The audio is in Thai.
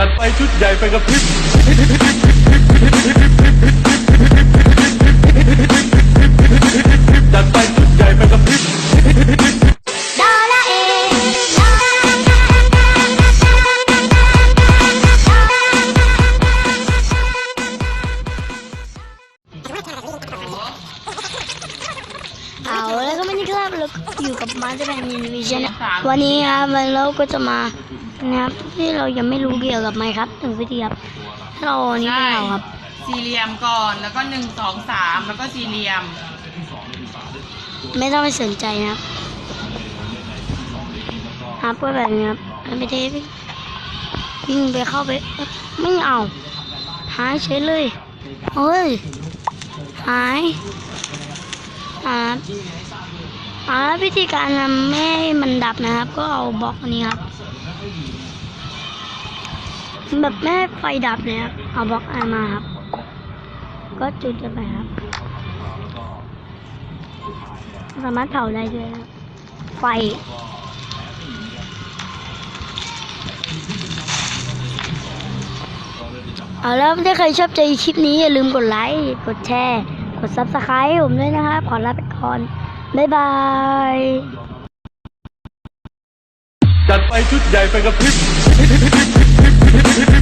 จัดไปชุดใหญ่ไปกับพริบจัดไปชุดใหญ่ไปกับพริบเอาแล้ก็ม่ได้ครับเราอยู่กับมาสเตอร์แมนวิชั่นวันนี้ครับเราก็จะมา นะครับที่เรายังไม่รู้เกี่ยวกับไมครับถึงวิธีครับเราอันนี้เป็นเราครับ สี่เหลี่ยมก่อนแล้วก็หนึ่งสองสามแล้วก็สี่เหลี่ยม ไม่ต้องไปสนใจนะครับครับก็แบบนี้ครับไม่ได้วิ่งไปเข้าไปเอ๊ะไม่เอาหายเฉยเลยเฮ้ยหายหา อ่าวิธีการทำไม่ให้มันดับนะครับ ก็เอาบล็อกนี้ครับ แบบไม่ให้ไฟดับเลยครับ เอาบล็อกอันมาครับ ก็จุดจะไปครับ สามารถเผาได้ด้วยครับ ไฟเอาแล้วถ้าใครชอบใจคลิปนี้อย่าลืมกดไลค์ กดแชร์ กดซับสไครต์ผมด้วยนะครับ ขอลาไปก่อน บ๊ายบาย จัดไปชุดใหญ่ไปกับพริบ